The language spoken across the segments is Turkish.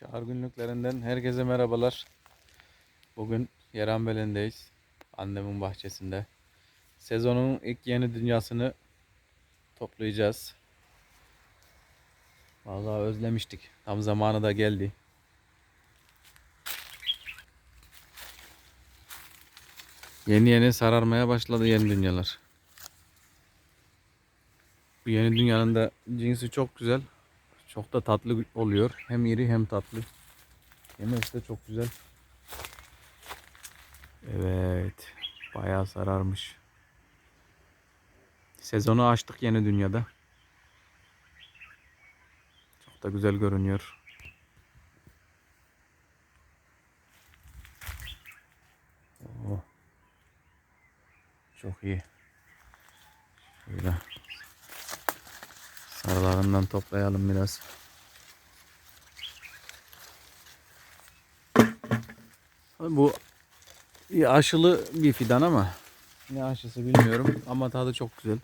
Şahar günlüklerinden herkese merhabalar. Bugün Yerenbelen'deyiz. Annemin bahçesinde. Sezonun ilk yeni dünyasını toplayacağız. Vallahi özlemiştik. Tam zamanı da geldi. Yeni yeni sararmaya başladı yeni dünyalar. Bu yeni dünyanın da cinsi çok güzel. Çok da tatlı oluyor. Hem iri hem tatlı. Yemesi de çok güzel. Evet. Bayağı sararmış. Sezonu açtık yeni dünyada. Çok da güzel görünüyor. Oo. Çok iyi. Şöyle sarılarından toplayalım biraz. Bu aşılı bir fidan ama ne aşısı bilmiyorum ama tadı çok güzel.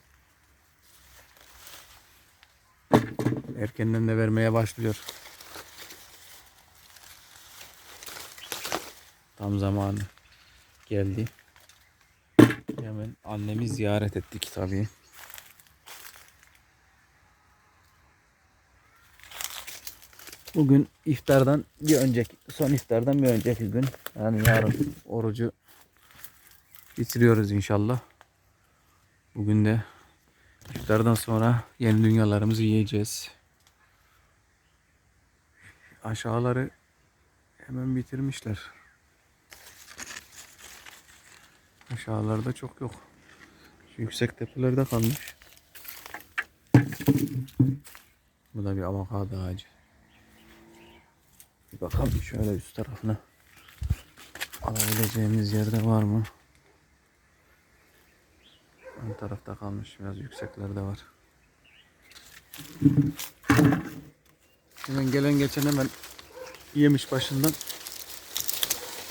Erkenden de vermeye başlıyor. Tam zamanı geldi. Hemen annemi ziyaret ettik tabii. Bugün iftardan bir önceki, son iftardan bir önceki gün. Yani yarın orucu bitiriyoruz inşallah. Bugün de iftardan sonra yeni dünyalarımızı yiyeceğiz. Aşağıları hemen bitirmişler. Aşağılarda çok yok. Şu yüksek tepelerde kalmış. Bu da bir avokado ağacı. Bir bakalım şöyle üst tarafına. Alabileceğimiz yerde var mı? Ön tarafta kalmış. Biraz yükseklerde var. Hemen gelen geçen hemen yemiş başından.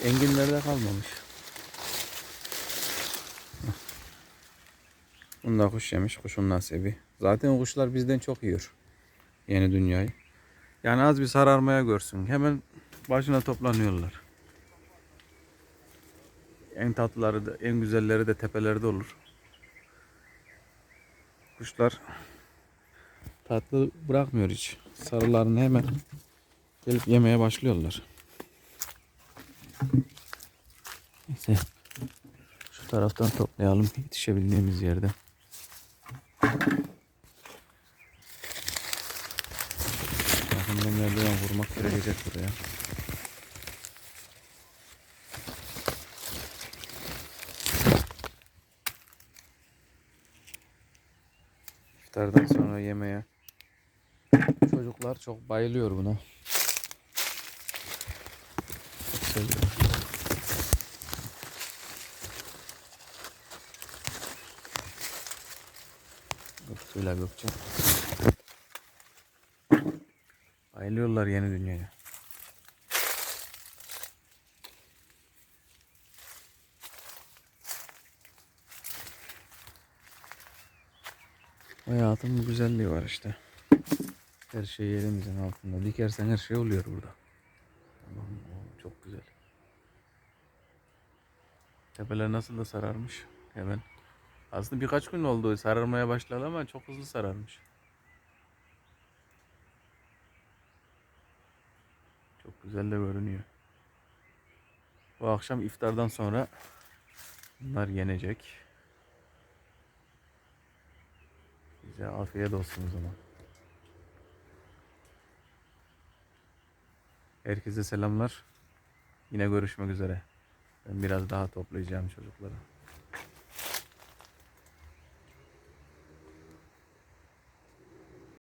Enginlerde kalmamış. Bunda kuş yemiş. Kuşun nasibi. Zaten kuşlar bizden çok yiyor. Yeni dünyayı. Yani az bir sararmaya görsün. Hemen başına toplanıyorlar. En tatlıları da, en güzelleri de tepelerde olur. Kuşlar tatlı bırakmıyor hiç. Sarılarını hemen gelip yemeye başlıyorlar. Neyse. Şu taraftan toplayalım yetişebildiğimiz yerde. Gerekecek buraya. İftardan sonra yemeğe. Çocuklar çok bayılıyor buna. Çok seviyor. Göktuğ'la Gökçe. Bayılıyorlar yeni dünyaya. Hayatın bu güzelliği var işte. Her şey elimizin altında. Dikersen her şey oluyor burada. Tamam, çok güzel. Tepeler nasıl da sararmış hemen. Aslında birkaç gün oldu sararmaya başladı ama çok hızlı sararmış. Güzel de görünüyor. Bu akşam iftardan sonra bunlar yenecek. Bize afiyet olsun o zaman. Herkese selamlar. Yine görüşmek üzere. Ben biraz daha toplayacağım çocuklara.